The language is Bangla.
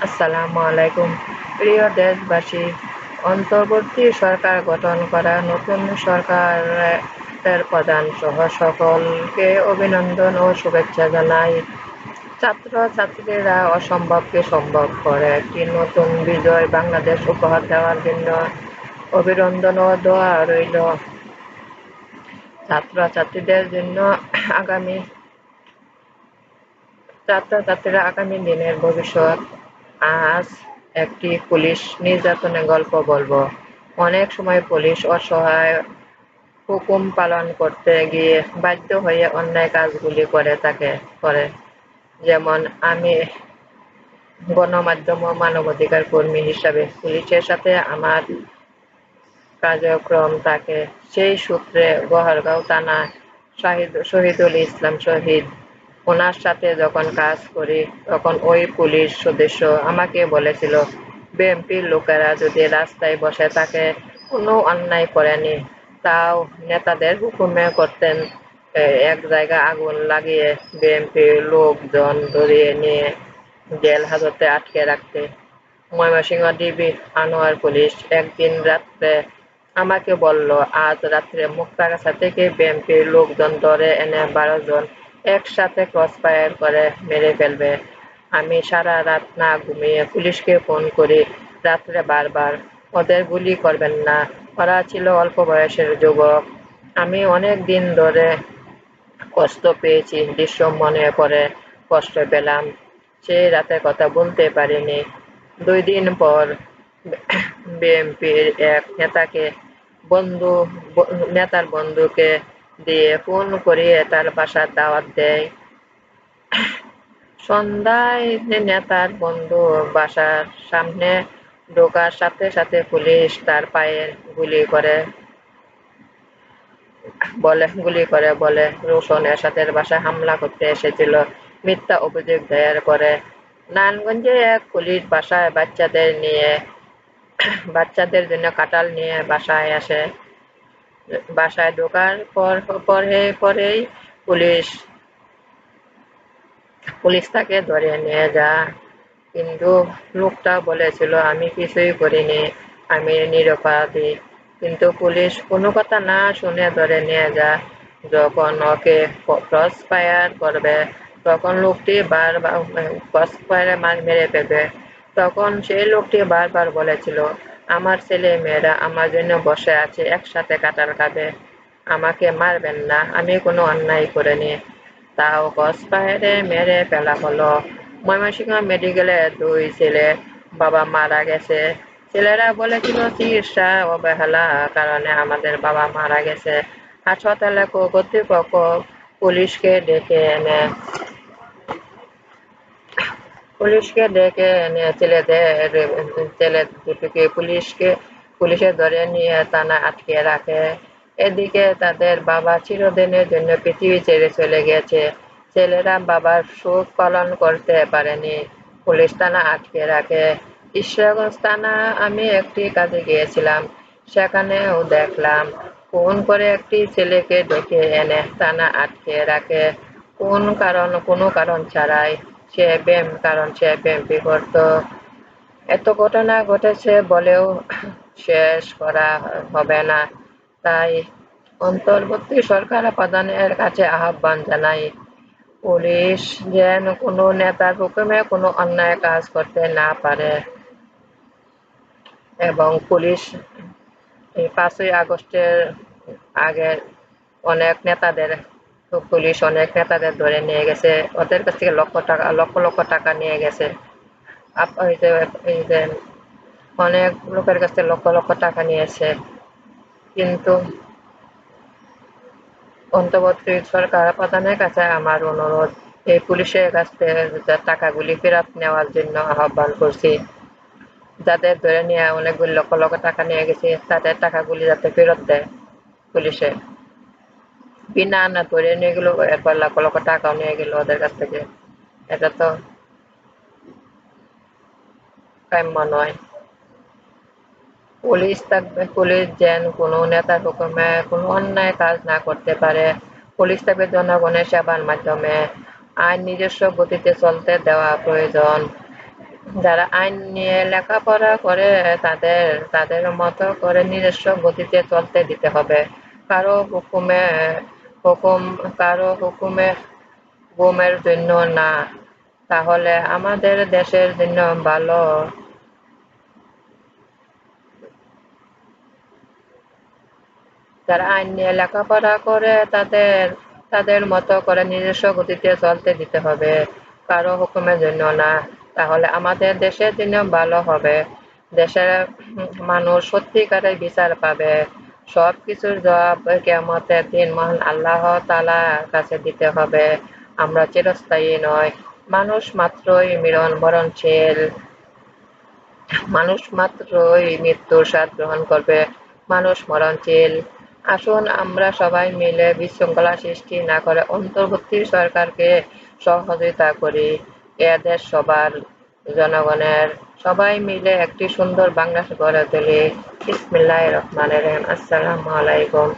আসসালামু প্রিয় দেশবাসী, অন্তর্বর্তী সরকার গঠন করা নতুন সরকারের প্রধান সহ সকলকে অভিনন্দন ও শুভেচ্ছা জানাই। ছাত্র ছাত্রীরা অসম্ভবকে সম্ভব করে একটি নতুন বিজয় বাংলাদেশ উপহার দেওয়ার জন্য। অভিনন্দন ও দোয়া রইল। ছাত্রছাত্রীদের জন্য আগামী ছাত্রছাত্রীরা আগামী দিনের ভবিষ্যৎ। আজ একটি পুলিশ নির্যাতনের গল্প বলব। অনেক সময় পুলিশ অসহায় হুকুম পালন করতে গিয়ে বাধ্য হয়ে অন্যায় কাজগুলি করে থাকে, করে। যেমন আমি গণমাধ্যম ও মানবাধিকার কর্মী হিসাবে পুলিশের সাথে আমার কার্যক্রম তাকে সেই সূত্রে গহরগাঁও থানা শহীদুল ইসলাম শহীদ। ওনার সাথে যখন কাজ করি, তখন ওই পুলিশ সদস্য আমাকে বলেছিল বিএনপির লোকেরা যদি রাস্তায় বসে থাকে কোনো অন্যায় করেনি, তাও নেতাদের হুকুমে করতেন। এক জায়গা আগুন লাগিয়ে বিএনপির লোকজন ধরিয়ে নিয়ে জেল হাজতে আটকে রাখতে। ময়মনসিংহ ডিবি, আনোয়ার পুলিশ একদিন রাত্রে আমাকে বলল, আজ রাত্রে মুক্তাগাছা থেকে বিএনপির লোকজন ধরে এনে বারো জন একসাথে ক্রস ফায়ার করে মেরে ফেলবে। আমি সারা রাত না ঘুমিয়ে পুলিশকে ফোন করি, রাত্রে বারবার। ওদের গুলি করবেন না। ওরা ছিল অল্প বয়সের যুবক। আমি অনেক দিন ধরে কষ্ট পেয়েছি, দৃশ্য মনে পড়ে, কষ্ট পেলাম। সেই রাতের কথা বলতে পারিনি। দুই দিন পর বিএনপির এক নেতাকে বন্ধু নেতার বন্ধুকে দিয়ে ফোন করিয়ে তার বাসার দাওয়াত দেয়। সন্ধ্যায় নেতার বন্ধু বাসার সামনে ঢোকার সাথে সাথে পুলিশ তার পায়ে গুলি করে, বলে, গুলি করে, বলে, রোশন এরশাদের বাসায় হামলা করতে এসেছিল। মিথ্যা অভিযোগ দায়ের করে। নারায়ণগঞ্জে এক পুলিশ বাসায় বাচ্চাদের নিয়ে বাচ্চাদের জন্য কাটাল নিয়ে বাসায় আসে। বাসায় ঢোকার পর পরে পরেই পুলিশ পুলিশ তাকে ধরে নিয়ে যা কিন্তু লোকটা বলেছিল, আমি কিছুই করিনি, আমি নিরপরাধী। কিন্তু পুলিশ কোনো কথা না শুনে ধরে নিয়ে যা যখন ওকে ক্রস ফায়ার করবে, তখন লোকটি বারবার ক্রস ফায়ারে মার মেরে ফেলবে। তখন সেই লোকটি বারবার বলেছিল, আমার ছেলে মেয়েরা আমার জন্য বসে আছে, একসাথে কাটার খাবে আমাকে মারবেন না, আমি কোনো অন্যায় করিনি। তাও ক্রস ফায়ারে মেরে ফেলা হলো। ময়মনসিংহ মেডিকেলে দুই ছেলে বাবা মারা গেছে। ছেলেরা বলেছিল, চিকিৎসা অবহেলা কারণে আমাদের বাবা মারা গেছে। হাসপাতালে কর্তৃপক্ষ পুলিশকে ডেকে এনে পুলিশকে ডেকে এনে ছেলেদের ছেলে দুটোকে পুলিশকে পুলিশে ধরে নিয়ে থানা আটকে রাখে। এদিকে তাদের বাবা চিরদিনের জন্য পৃথিবী ছেড়ে চলে গেছে। ছেলেরা বাবার সুখ পালন করতে পারেনি। পুলিশ থানা আটকে রাখে। ঈশ্বরগঞ্জ থানা আমি একটি কাজে গিয়েছিলাম। সেখানেও দেখলাম, কোন করে একটি ছেলেকে ডেকে এনে থানা আটকে রাখে। কোন কারণ, কোনো কারণ ছাড়াই সে কারণ সে ব্যায়ামটি এত ঘটনা ঘটেছে বলেও শেষ করা হবে না। তাই অন্তর্বর্তী সরকার প্রধানের কাছে আহ্বান জানাই, পুলিশ যেন কোনো নেতার হুকুমে কোনো অন্যায় কাজ করতে না পারে এবং পুলিশ পাঁচই আগস্টের আগে অনেক নেতাদের পুলিশ অনেক নেতাদের ধরে নিয়ে গেছে। ওদের কাছ থেকে লক্ষ টাকা, লক্ষ লক্ষ টাকা নিয়ে গেছে। অনেক লোকের কাছ থেকে লক্ষ লক্ষ টাকা নিয়েছে। কিন্তু অন্তর্বর্তী সরকার প্রধানের কাছে আমার অনুরোধ, এই পুলিশের কাছ থেকে টাকাগুলি ফেরত নেওয়ার জন্য আহ্বান করছি। যাদের ধরে নিয়ে অনেকগুলি লক্ষ লক্ষ টাকা নিয়ে গেছে, তাদের টাকাগুলি যাতে ফেরত দেয় পুলিশে। বিনা না ধরে নিয়ে গেল এরপর লক্ষ টাকাও নিয়ে গেল ওদের কাছ থেকে। এটা তো কাম্য নয়। পুলিশ থাকবে, পুলিশ যেন কোনো কোনো অন্যায় কাজ না করতে পারে। পুলিশ থাকবে জনগণের সেবার মাধ্যমে। আইন নিজস্ব গতিতে চলতে দেওয়া প্রয়োজন। যারা আইন নিয়ে লেখাপড়া করে, তাদের তাদের মতো করে নিজস্ব গতিতে চলতে দিতে হবে। কারও হুকুমে হুকুম, কারও হুকুমে ঘুমের জন্য না। তাহলে আমাদের দেশের জন্য ভালো। যারা আইন নিয়ে লেখাপড়া করে, তাদের তাদের মতো করে নিজস্ব গতিতে চলতে দিতে হবে, কারও হুকুমের জন্য না। তাহলে আমাদের দেশের জন্য ভালো হবে। দেশের মানুষ সত্যিকারের বিচার পাবে। সব কিছুর জবাব কেমতের দিন মহান আল্লাহ তালার কাছে দিতে হবে। আমরা চিরস্থায়ী নয় মানুষ মাত্রই মিলন মরণশীল। মানুষ মাত্রই মৃত্যুর স্বাদ গ্রহণ করবে। মানুষ মরণশীল। আসুন আমরা সবাই মিলে বিশৃঙ্খলা সৃষ্টি না করে অন্তর্বর্তী সরকারকে সহযোগিতা করি। এ দেশ সবার জনগণের সবাই মিলে একটি সুন্দর বাংলাদেশ গড়ে তুলি বিসমিল্লাহির রহমানির রহিম। আসসালামু আলাইকুম।